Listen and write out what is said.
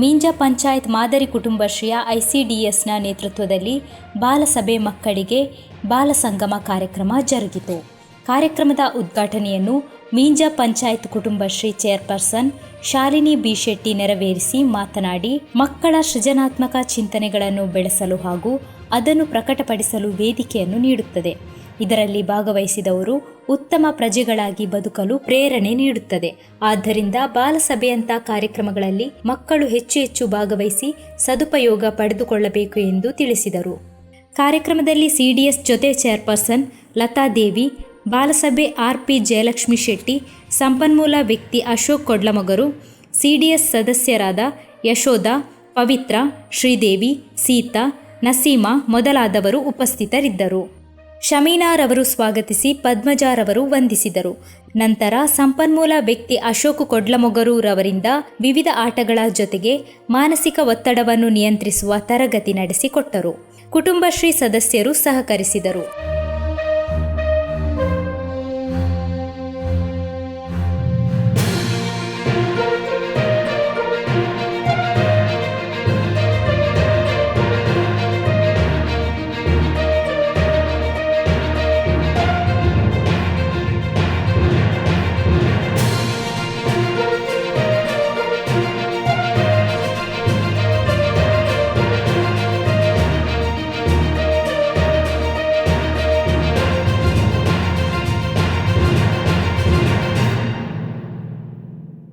ಮೀಂಜಾ ಪಂಚಾಯತ್ ಮಾದರಿ ಕುಟುಂಬಶ್ರೀಯ ಐಸಿಡಿಎಸ್ನ ನೇತೃತ್ವದಲ್ಲಿ ಬಾಲಸಭೆ ಮಕ್ಕಳಿಗೆ ಬಾಲ ಸಂಗಮ ಕಾರ್ಯಕ್ರಮ ಜರುಗಿತು. ಕಾರ್ಯಕ್ರಮದ ಉದ್ಘಾಟನೆಯನ್ನು ಮೀಂಜಾ ಪಂಚಾಯತ್ ಕುಟುಂಬಶ್ರೀ ಚೇರ್ಪರ್ಸನ್ ಶಾಲಿನಿ ಬಿ ಶೆಟ್ಟಿ ನೆರವೇರಿಸಿ ಮಾತನಾಡಿ, ಮಕ್ಕಳ ಸೃಜನಾತ್ಮಕ ಚಿಂತನೆಗಳನ್ನು ಬೆಳೆಸಲು ಹಾಗೂ ಅದನ್ನು ಪ್ರಕಟಪಡಿಸಲು ವೇದಿಕೆಯನ್ನು ನೀಡುತ್ತದೆ. ಇದರಲ್ಲಿ ಭಾಗವಹಿಸಿದವರು ಉತ್ತಮ ಪ್ರಜೆಗಳಾಗಿ ಬದುಕಲು ಪ್ರೇರಣೆ ನೀಡುತ್ತದೆ. ಆದ್ದರಿಂದ ಬಾಲಸಭೆಯಂಥ ಕಾರ್ಯಕ್ರಮಗಳಲ್ಲಿ ಮಕ್ಕಳು ಹೆಚ್ಚು ಹೆಚ್ಚು ಭಾಗವಹಿಸಿ ಸದುಪಯೋಗ ಪಡೆದುಕೊಳ್ಳಬೇಕು ಎಂದು ತಿಳಿಸಿದರು. ಕಾರ್ಯಕ್ರಮದಲ್ಲಿ ಸಿಡಿಎಸ್ ಜೊತೆ ಚೇರ್ಪರ್ಸನ್ ಲತಾದೇವಿ ಬಾಲಸಭೆ ಆರ್ ಪಿ ಜಯಲಕ್ಷ್ಮಿ ಶೆಟ್ಟಿ, ಸಂಪನ್ಮೂಲ ವ್ಯಕ್ತಿ ಅಶೋಕ್ ಕೊಡ್ಲಮಗರು ಸಿಡಿಎಸ್ ಸದಸ್ಯರಾದ ಯಶೋಧ, ಪವಿತ್ರ, ಶ್ರೀದೇವಿ, ಸೀತಾ, ನಸೀಮಾ ಮೊದಲಾದವರು ಉಪಸ್ಥಿತರಿದ್ದರು. ಶಮೀನಾರವರು ಸ್ವಾಗತಿಸಿ ಪದ್ಮಜಾರವರು ವಂದಿಸಿದರು. ನಂತರ ಸಂಪನ್ಮೂಲ ವ್ಯಕ್ತಿ ಅಶೋಕ್ ಕೊಡ್ಲಮೊಗರೂರವರಿಂದ ವಿವಿಧ ಆಟಗಳ ಜೊತೆಗೆ ಮಾನಸಿಕ ಒತ್ತಡವನ್ನು ನಿಯಂತ್ರಿಸುವ ತರಗತಿ ನಡೆಸಿಕೊಟ್ಟರು. ಕುಟುಂಬಶ್ರೀ ಸದಸ್ಯರು ಸಹಕರಿಸಿದರು.